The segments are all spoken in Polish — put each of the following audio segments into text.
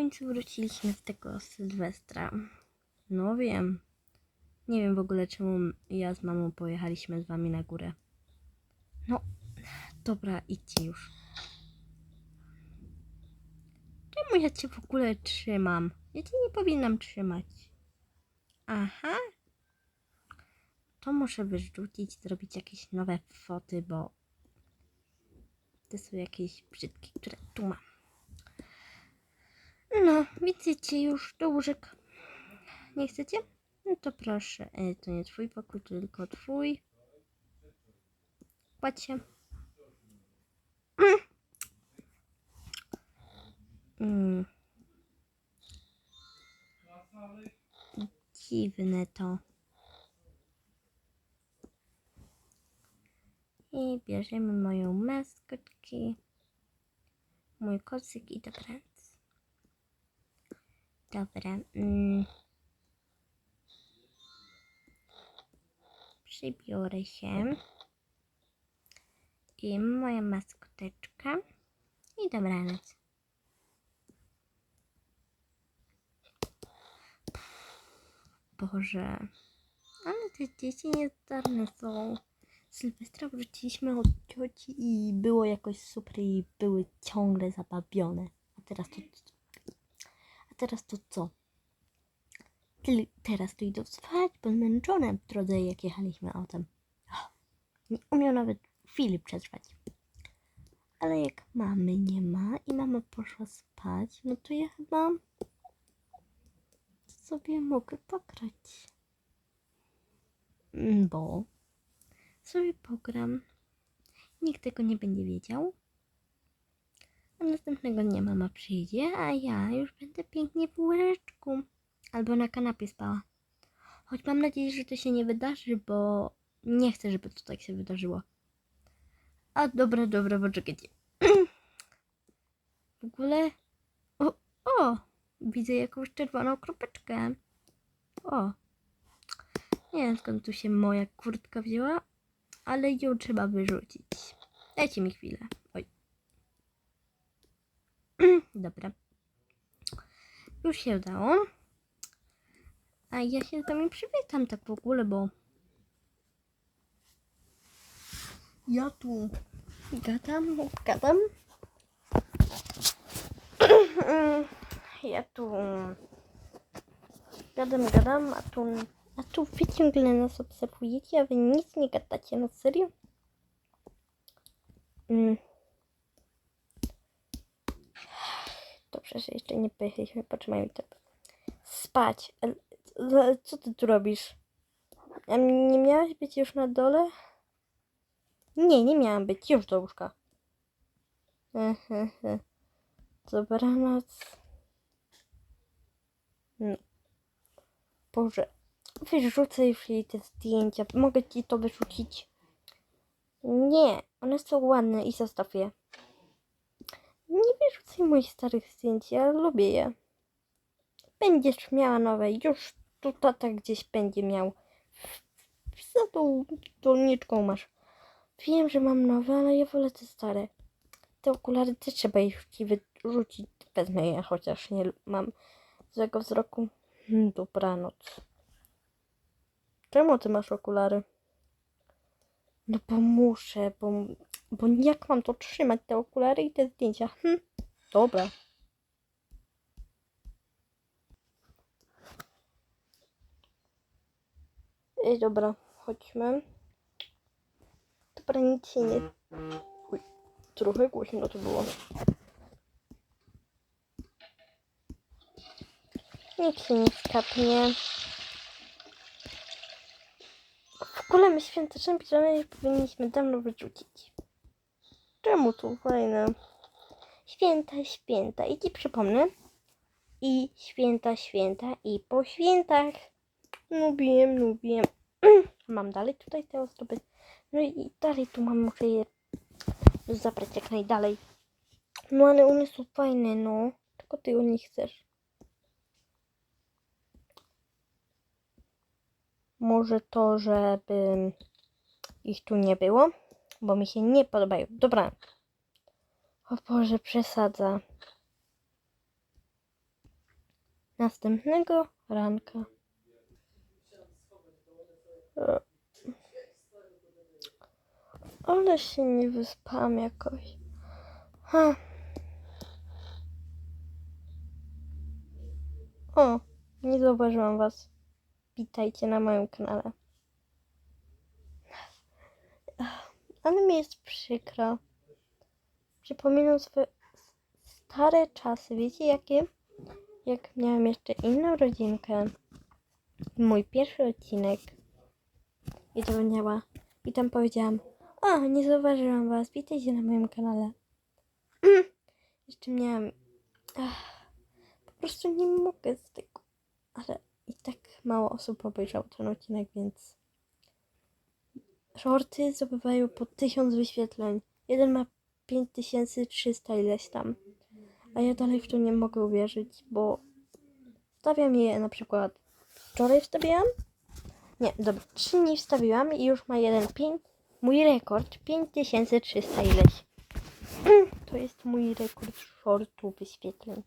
końcu wróciliśmy z tego Sylwestra. No wiem. Nie wiem w ogóle czemu ja z mamą pojechaliśmy z wami na górę. No, dobra, idźcie już. Czemu ja cię w ogóle trzymam? Ja cię nie powinnam trzymać. Aha. To muszę wyrzucić, zrobić jakieś nowe foty, bo te są jakieś brzydkie, które tu mam. No, widzicie już do łóżek. Nie chcecie? No to proszę. E, to nie twój pokój, tylko twój. Płacie. Mm. Mm. Dziwne to. I bierzemy moją maskotkę, mój kocyk i dobranoc. Dobra. Mm. Przybiorę się. I moja maskoteczka. I dobranoc. Boże. Ale te dzieci niezdarne są. Sylwestra wróciliśmy od cioci i było jakoś super i były ciągle zabawione. A teraz to... Teraz to co? Teraz to idą spać, bo zmęczone w drodze jak jechaliśmy autem. Nie umiał nawet chwili przetrwać. Ale jak mamy nie ma i mama poszła spać, no to ja chyba sobie mogę pograć. Mm, Bo sobie pogram. Nikt tego nie będzie wiedział. A następnego dnia mama przyjdzie, a ja już będę pięknie w łóżeczku. Albo na kanapie spała. Choć mam nadzieję, że to się nie wydarzy, bo nie chcę, żeby to tak się wydarzyło. A dobra, dobra, poczekajcie. W ogóle... O, o! Widzę jakąś czerwoną kropeczkę. O! Nie wiem skąd tu się moja kurtka wzięła, ale ją trzeba wyrzucić. Dajcie mi chwilę. Dobra. Już się udało. A ja się z wami przywitam tak w ogóle, bo ja tu gadam, gadam. Ja tu gadam, gadam, a tu, a tu wy ciągle nas obserwujecie, a wy nic nie gadacie, na serio? Mm. Dobrze, że jeszcze nie pojechaliśmy, potrzymajmy to. Spać. Co ty tu robisz? Nie miałaś być już na dole? Nie, nie miałam być. Już do łóżka. Dobranoc. No. Boże. Wyrzucę już jej te zdjęcia. Mogę ci to wyrzucić? Nie. One są ładne i zostaw je. Nie wyrzucaj moich starych zdjęć. Ja lubię je. Będziesz miała nowe. Już tu tata gdzieś będzie miał. Za tą dolniczką masz. Wiem, że mam nowe, ale ja wolę te stare. Te okulary też trzeba ich ci wyrzucić. Wezmę je, chociaż nie mam złego wzroku. Hmm, Dobranoc. Czemu ty masz okulary? No bo muszę, bo, bo jak mam to trzymać, te okulary i te zdjęcia? Hm, dobra. Ej, dobra, chodźmy. Dobra, nic się nie... Uj, trochę głośno to było. Nikt się nie skapnie. W ogóle my świąteczne piżamy powinniśmy dawno wyrzucić. Czemu to fajne? Święta, święta. I ci przypomnę. I święta, święta. I po świętach. Lubiłem, lubiłem. Mam dalej tutaj te ozdoby. No i dalej tu mam, muszę je zabrać jak najdalej. No ale one są fajne, no. Tylko ty o nie chcesz. Może to, żeby ich tu nie było, bo mi się nie podobają. Dobra. O Boże, przesadza. Następnego ranka. Ale się nie wyspałam jakoś. Ha. O, nie zauważyłam was. Witajcie na moim kanale. Ale mi jest przykro. Przypominam swoje stare czasy. Wiecie jakie? Jak miałam jeszcze inną rodzinkę. Mój pierwszy odcinek. I to miała. I tam powiedziałam, o, nie zauważyłam was, witajcie na moim kanale. jeszcze miałam... Ach, po prostu nie mogę z tego. Ale i tak mało osób obejrzało ten odcinek, więc... Shorty zdobywają po 1000 wyświetleń. Jeden ma 5300 ileś tam. A ja dalej w to nie mogę uwierzyć, bo wstawiam je na przykład wczoraj wstawiłam. Nie, dobra, trzy dni wstawiłam i już ma jeden pięć. Mój rekord 5300 ileś. To jest mój rekord shortu wyświetleń.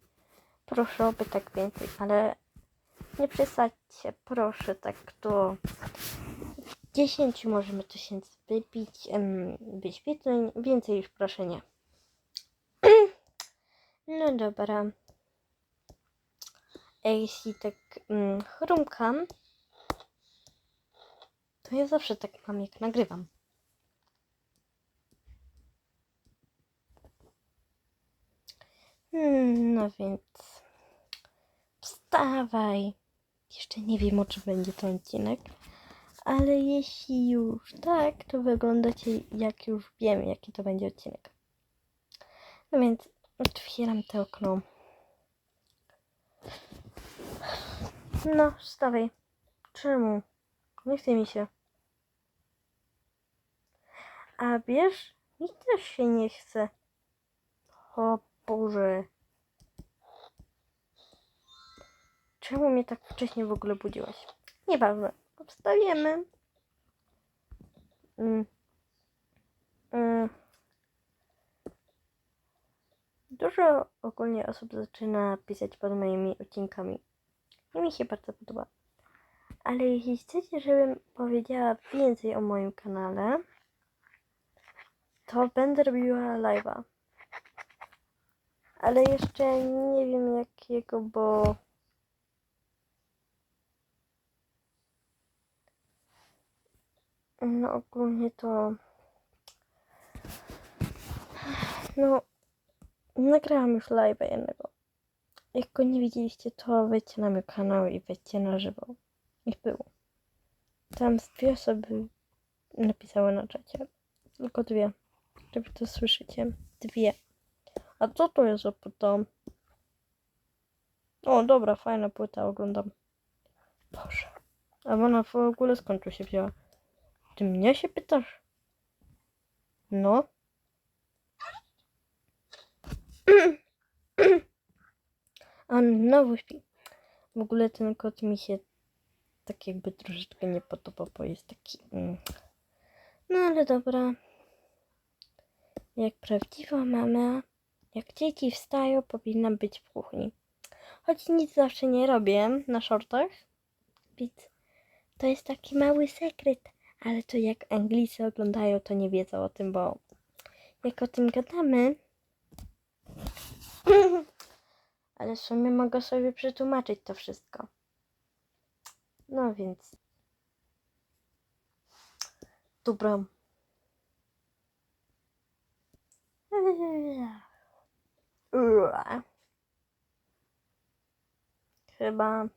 Proszę oby tak więcej, ale nie przesadźcie, proszę, tak do 10 możemy tysięcy wybić em, wyświetleń, więcej już proszę nie. No dobra. A jeśli tak mm, chrumkam, to ja zawsze tak mam jak nagrywam. Hmm, no więc wstawaj. Jeszcze nie wiem, o czym będzie ten odcinek, ale jeśli już tak, to wyglądacie jak już wiem, jaki to będzie odcinek. No więc otwieram to okno. No, wstawaj. Czemu? Nie chce mi się. A wiesz, mi też się nie chce. O Boże. Czemu mnie tak wcześnie w ogóle budziłaś? Nieważne. Wstaniemy. Mm. Mm. Dużo ogólnie osób zaczyna pisać pod moimi odcinkami. I mi się bardzo podoba. Ale jeśli chcecie, żebym powiedziała więcej o moim kanale, to będę robiła live'a. Ale jeszcze nie wiem jakiego, bo no ogólnie to no nagrałam już live'a jednego. Jak go nie widzieliście, to wejdźcie na mój kanał i wejdźcie na żywo. Ich było. Tam dwie osoby napisały na czacie. Tylko dwie. Żeby to słyszycie. Dwie. A co to jest za płyta? O, dobra, fajna płyta, oglądam. Boże. A ona w ogóle skąd tu się wzięła? Ty mnie się pytasz? No. On znowu śpi. W ogóle ten kot mi się tak jakby troszeczkę nie podoba, bo jest taki... Mm. No ale dobra. Jak prawdziwa mama, jak dzieci wstają, powinna być w kuchni. Choć nic zawsze nie robię na shortach, więc to jest taki mały sekret. Ale to jak Anglicy oglądają, to nie wiedzą o tym, bo jak o tym gadamy, ale w sumie mogę sobie przetłumaczyć to wszystko. No więc. Dobra. Chyba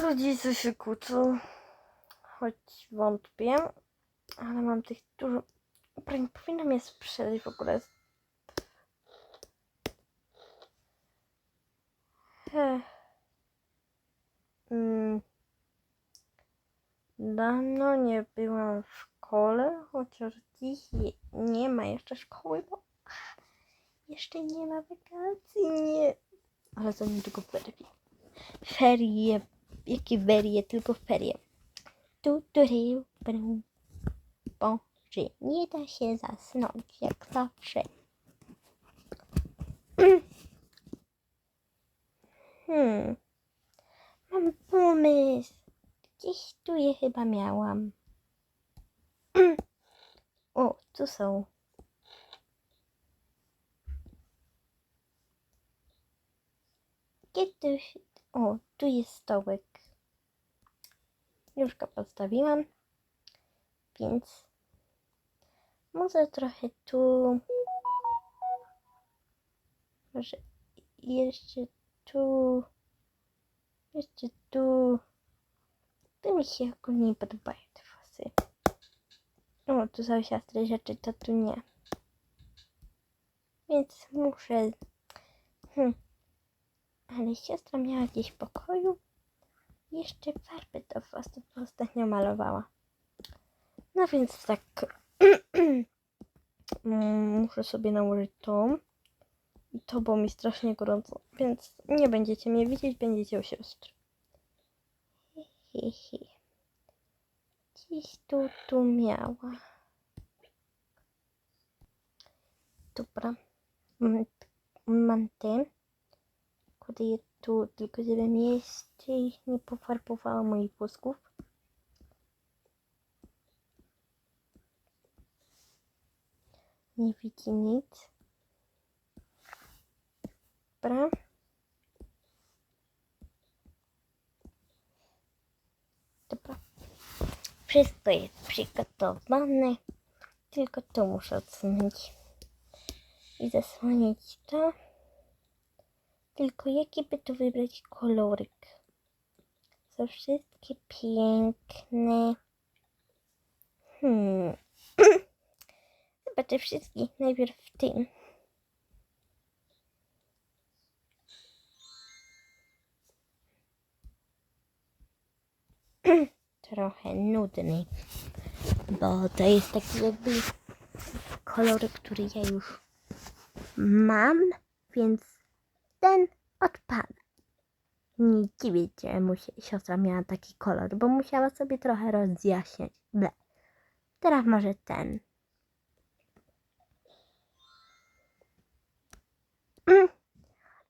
rodzice się kłócą, choć wątpię, ale mam tych dużo. Powinnam je sprzedać w ogóle. Ech. Mm. Dawno nie byłam w szkole, chociaż dziś nie ma jeszcze szkoły, bo jeszcze nie ma wakacji, nie. Ale za niedługo ferie. Ferie, jakie ferie, tylko ferie. Tu, tu, ry, brum. Nie da się zasnąć, jak zawsze. Hmm. Mam pomysł. Gdzieś tu je chyba miałam. o, tu są. Gdzie. O, tu jest stołek. Już go postawiłam. Więc może trochę tu. Może jeszcze tu. Jeszcze tu. To mi się ogólnie nie podobają te włosy. O, tu są siostry rzeczy, to tu nie. Więc muszę... Hm. Ale siostra miała gdzieś w pokoju. Jeszcze farby do włosów ostatnio malowała. No więc tak... Mm, muszę sobie nałożyć to. I to, bo mi strasznie gorąco. Więc nie będziecie mnie widzieć, będziecie u siostry. Hi, hi. Gdzieś tu, tu miała. Dobra. Mam, mam ten. Je tu, tylko żebym jeszcze nie pofarbowała moich włosków. Nie widzi nic. Dobra. Dobra. Wszystko jest przygotowane. Tylko to muszę odsunąć. I zasłonić to. Tylko jaki by tu wybrać koloryk? Są wszystkie piękne. Hmm. Chyba te wszystkie. Najpierw w tym. Trochę nudny. Bo to jest taki jakby kolor, który ja już mam, więc ten odpada. Nie dziwię się, mu się siostra miała taki kolor, bo musiała sobie trochę rozjaśniać. Ble. Teraz może ten. Mm,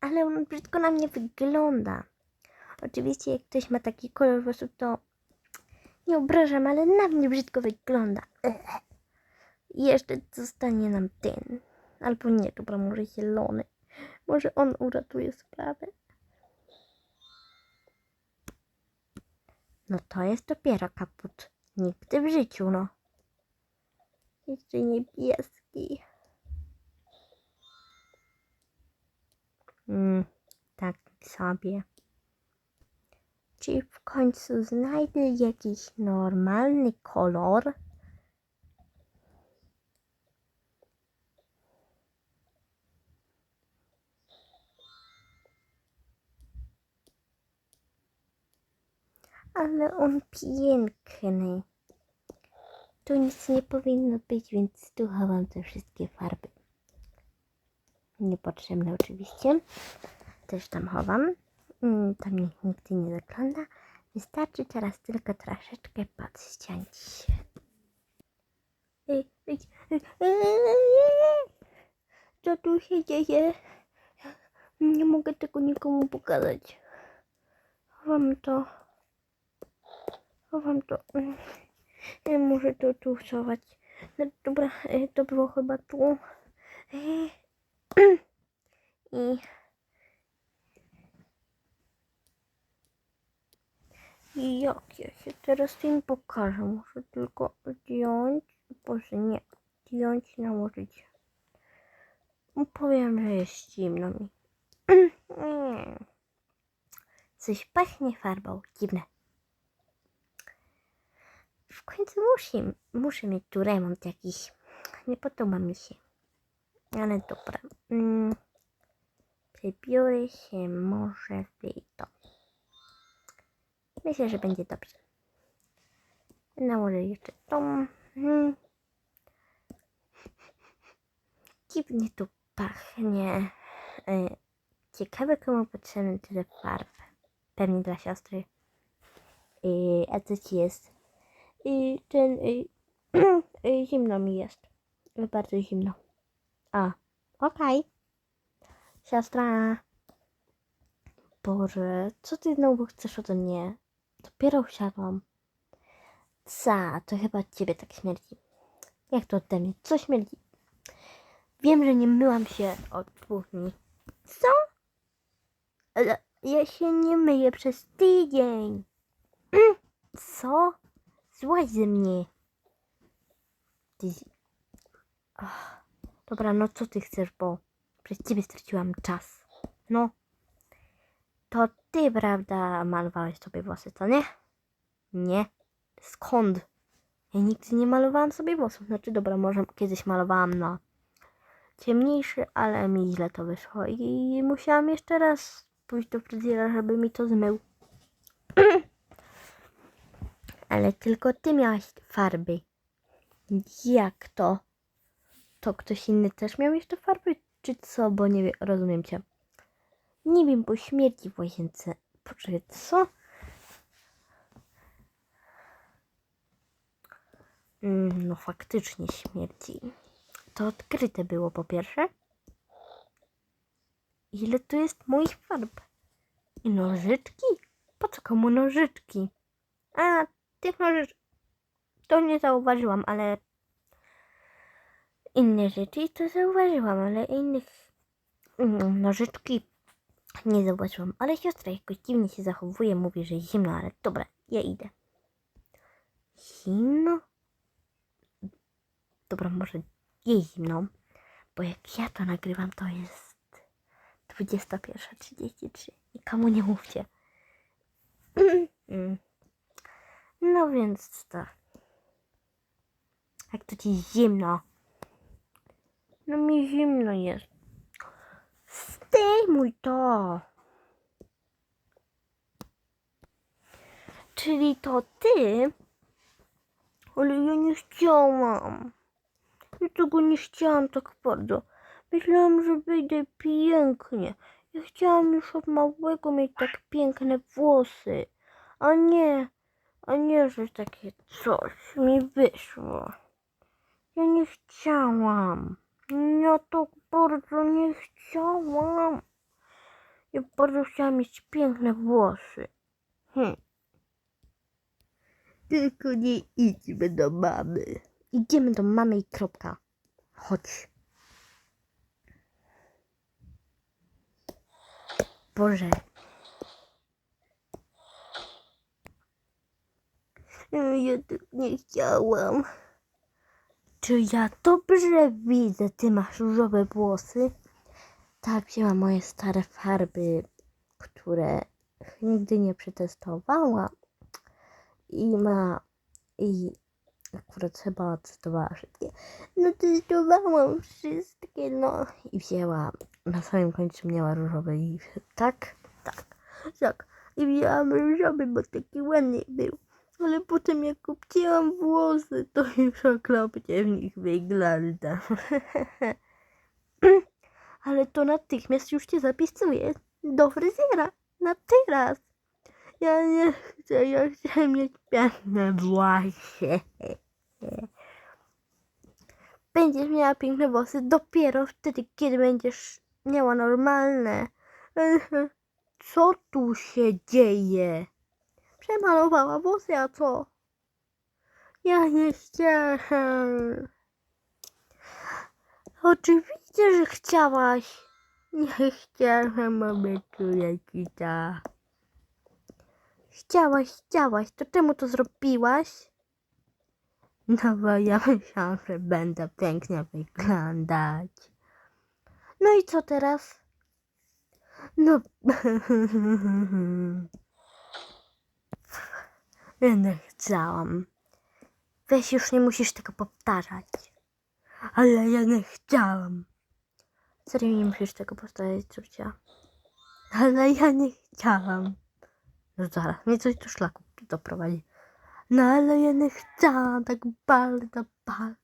Ale on brzydko na mnie wygląda. Oczywiście jak ktoś ma taki kolor włosów, to nie obrażam, ale na mnie brzydko wygląda. Ech. Jeszcze zostanie nam ten. Albo nie, dobra, może zielony. Może on uratuje sprawę. No to jest dopiero kaput. Nigdy w życiu, no. Jeszcze niebieski. Mm, tak sobie. Czy w końcu znajdę jakiś normalny kolor? Ale on piękny. Tu nic nie powinno być, więc tu chowam te wszystkie farby. Niepotrzebne oczywiście. Też tam chowam. Mm, Tam nikt nigdy nie zagląda. Wystarczy teraz tylko troszeczkę ej, Co tu się dzieje? Nie mogę tego nikomu pokazać. Chowam to. Chowam to. Muszę to tu schować. No dobra, e, to było chyba tu. E, I I jak ja się teraz im pokażę? Muszę tylko zdjąć, boże nie, zdjąć i nałożyć. Powiem, że jest zimno mi. Coś pachnie farbą, dziwne. W końcu muszę, muszę mieć tu remont jakiś. Nie podoba mi się. Ale dobra. Mm. Przebiorę się może w to. Myślę, że będzie dobrze. Nałożę jeszcze tą. Hmm. Dziwnie tu pachnie. E, Ciekawe komu potrzebny tyle farb. Pewnie dla siostry. E, a co ci jest? I ten... e, e, zimno mi jest. Bardzo zimno. A, okej. Siostra. Boże, co ty znowu chcesz ode mnie? Dopiero wsiadłam. Ca, to chyba ciebie tak śmierdzi. Jak to ode mnie? Co śmierdzi? Wiem, że nie myłam się od dwóch dni. Co? Ale ja się nie myję przez tydzień. Co? Złaź ze mnie. Ty... Dobra, no co ty chcesz, bo przez ciebie straciłam czas. No. To ty, prawda, malowałeś sobie włosy, co nie? Nie. Skąd? Ja nigdy nie malowałam sobie włosów. Znaczy, dobra, może kiedyś malowałam na ciemniejszy, ale mi źle to wyszło i musiałam jeszcze raz pójść do fryzjera, żeby mi to zmył. ale tylko ty miałaś farby. Jak to? To ktoś inny też miał jeszcze farby, czy co? Bo nie wiem, rozumiem cię. Nie wiem, bo śmierdzi w łazience. Poczekaj, co? Mm, No faktycznie śmierdzi. To odkryte było po pierwsze. Ile tu jest moich farb? I nożyczki? Po co komu nożyczki? A, tych nożyczek to nie zauważyłam, ale inne rzeczy to zauważyłam, ale innych mm, nożyczki nie zauważyłam. Ale siostra jakoś dziwnie się zachowuje, mówi, że zimno, ale dobra, ja idę. Zimno? Dobra, może jej zimno, bo jak ja to nagrywam, to jest 21.33 i komu nie mówcie. No więc tak. Jak to ci zimno? No mi zimno jest. Zdejmuj to. Czyli to ty? Ale ja nie chciałam. Ja tego nie chciałam tak bardzo. Myślałam, że wyjdę pięknie. Ja chciałam już od małego mieć tak piękne włosy. A nie, a nie, że takie coś mi wyszło. Ja nie chciałam. Ja to bardzo nie chciałam. Ja bardzo chciałam mieć piękne włosy. Hm. Tylko nie idźmy do mamy. Idziemy do mamy i kropka. Chodź. Boże. Ja tak nie chciałam. Czy ja dobrze widzę, ty masz różowe włosy? Tak, wzięłam moje stare farby, które nigdy nie przetestowałam. I ma... I akurat chyba testowała wszystkie. No testowałam wszystkie, no. I wzięła, na samym końcu miała różowy i tak, tak, tak. I wzięłam różowy, bo taki ładny był. Ale potem jak obcięłam włosy, to już okropnie w nich wygląda. Ale to natychmiast już cię zapisuję do fryzjera. Na teraz. Ja nie chcę, ja chcę mieć piękne włosy. Będziesz miała piękne włosy dopiero wtedy, kiedy będziesz miała normalne. Co tu się dzieje? Przemalowała włosy, a co? Ja nie chciałam. Oczywiście, że chciałaś. Nie chciałam obiecuję ci to. Chciałaś, chciałaś. To czemu to zrobiłaś? No bo ja myślałam, że będę pięknie wyglądać. No i co teraz? No... Nie chciałam. Weź już nie musisz tego powtarzać. Ale ja nie chciałam. Serio nie musisz tego powtarzać, córcia. Ale ja nie chciałam. No zaraz, mnie coś do szlaku doprowadzi. No ale ja nie chciałam tak bardzo, bardzo.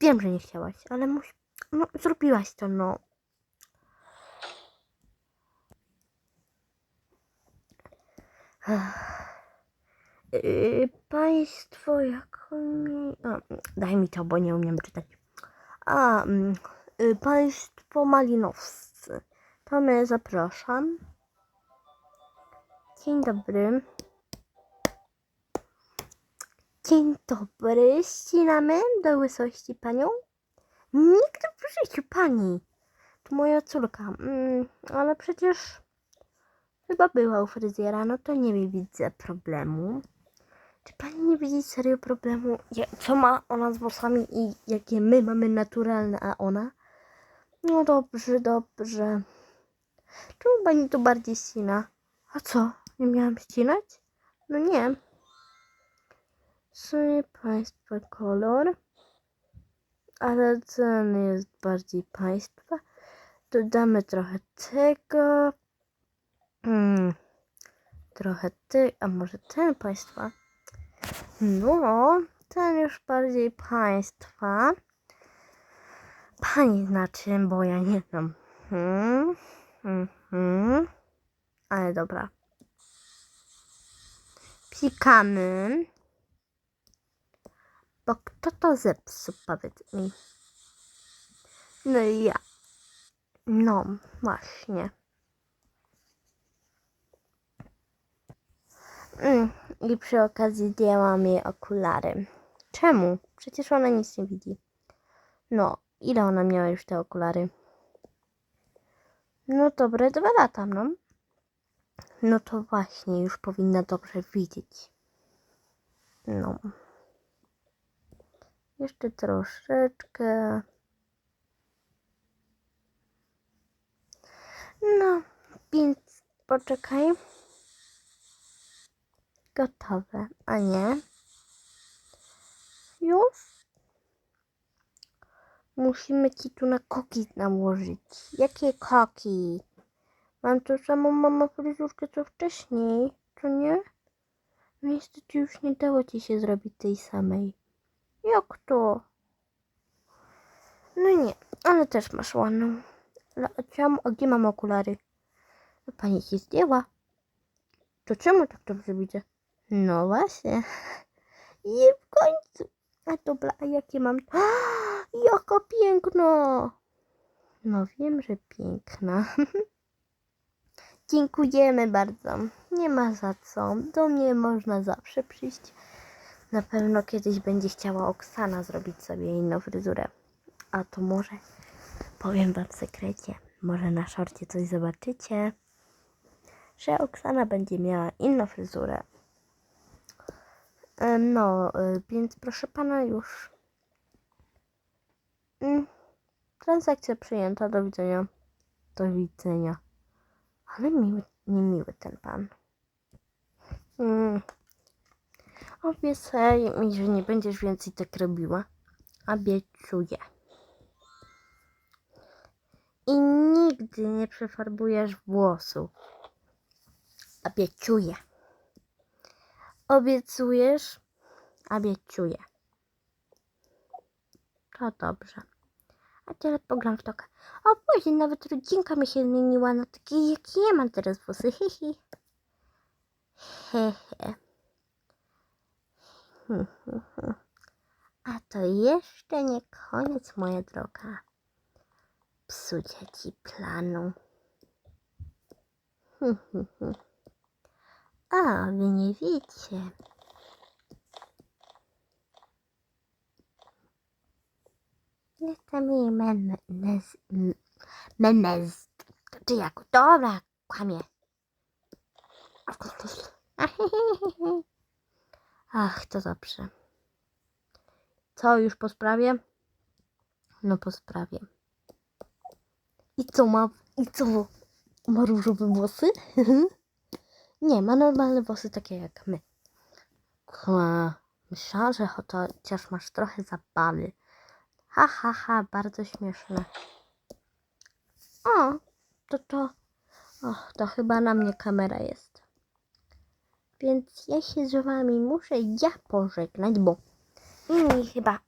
Wiem, że nie chciałaś, ale musi... No, zrobiłaś to, no. Yy, państwo, jak oni... A, daj mi to, bo nie umiem czytać. A, mm, y, państwo malinowscy. Pamę zapraszam. Dzień dobry. Dzień dobry. Ścinamy do łysości panią? Nigdy w życiu pani. To moja córka. Mm, ale przecież chyba była u fryzjera, no to nie widzę problemu. Czy pani nie widzi serio problemu? Co ma ona z włosami i jakie my mamy naturalne, a ona? No dobrze, dobrze. Czemu pani tu bardziej ścina? A co? Nie miałam ścinać? No nie. Sobie państwa kolor. Ale ten jest bardziej państwa. Dodamy trochę tego. Hmm. Trochę ty, a może ten państwa? No, ten już bardziej państwa. Pani znaczy, bo ja nie znam. Hmm. Mhm. Ale dobra. Pikamy. Bo kto to zepsuł, powiedz mi. No ja. No, właśnie. I przy okazji zdjęłam jej okulary. Czemu? Przecież ona nic nie widzi. No, ile ona miała już te okulary? No dobre dwa lata, no. No to właśnie, już powinna dobrze widzieć. No. Jeszcze troszeczkę. No, więc poczekaj. Gotowe, a nie? Już? Musimy ci tu na koki nałożyć. Jakie koki? Mam tą samą mama fryzurkę co wcześniej, co nie? No niestety już nie dało ci się zrobić tej samej. Jak to? No nie, ale też masz ładną. A gdzie mam okulary? No pani się zdjęła. To czemu tak dobrze widzę? No właśnie. I w końcu. A dobra, a jakie mam? Jaka piękna! No wiem, że piękna. Dziękujemy bardzo. Nie ma za co. Do mnie można zawsze przyjść. Na pewno kiedyś będzie chciała Oksana zrobić sobie inną fryzurę. A to może powiem wam w sekrecie. Może na szorcie coś zobaczycie. Że Oksana będzie miała inną fryzurę. E, No, e, więc proszę pana już. Mm, Transakcja przyjęta. Do widzenia. Do widzenia. Ale miły, niemiły ten pan. Mm. Obiecaj mi, że nie będziesz więcej tak robiła. Obiecuję. I nigdy nie przefarbujesz włosów. Obiecuję. Obiecujesz? Obiecuję. To dobrze. A teraz pogram w tokę. O Boże, nawet rodzinka mi się zmieniła na takie, jak ja mam teraz włosy. Hihi. Hehe. Hmm, hmm, hmm. A to jeszcze nie koniec, moja droga. Psucia ci planu. Hmm, hmm, hmm. A, wy nie wiecie. Jestem jej menez... Menez... Czy jak? Dobra, kłamie. Ach, to dobrze. Co, już po sprawie? No po sprawie. I co ma? I co? Ma różowe włosy? Nie, ma normalne włosy takie jak my. Chyba myślałam, że chociaż masz trochę zabawy. Ha, ha, ha, bardzo śmieszne. O, to to... O, to chyba na mnie kamera jest. Więc ja się z wami muszę ja pożegnać, bo inni chyba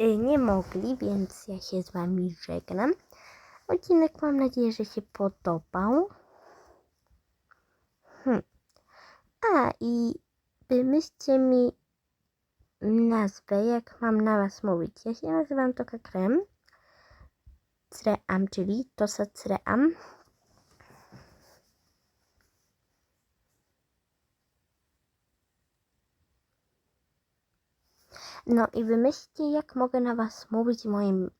y, nie mogli, więc ja się z wami żegnam. Odcinek mam nadzieję, że się podobał. Hmm. A i wymyślcie mi nazwę, jak mam na was mówić. Ja się nazywam Toka Krem. Cream, czyli Tosa Cream. No i wymyślcie, jak mogę na Was mówić w moim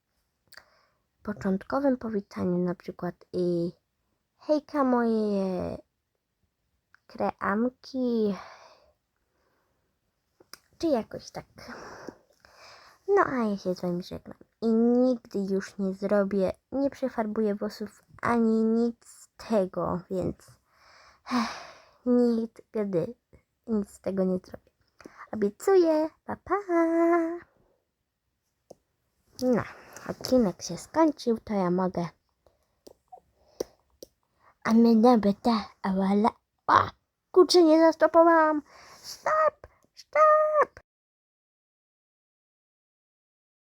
początkowym powitaniu, na przykład i hejka moje kreamki, czy jakoś tak. No a ja się z Wami żegnam i nigdy już nie zrobię, nie przefarbuję włosów ani nic z tego, więc nigdy nic z tego nie zrobię. Obiecuję, pa pa! No, odcinek się skończył, to ja mogę. A ta, a wala. A, Kurczę, nie zastopowałam. Stop! Stop!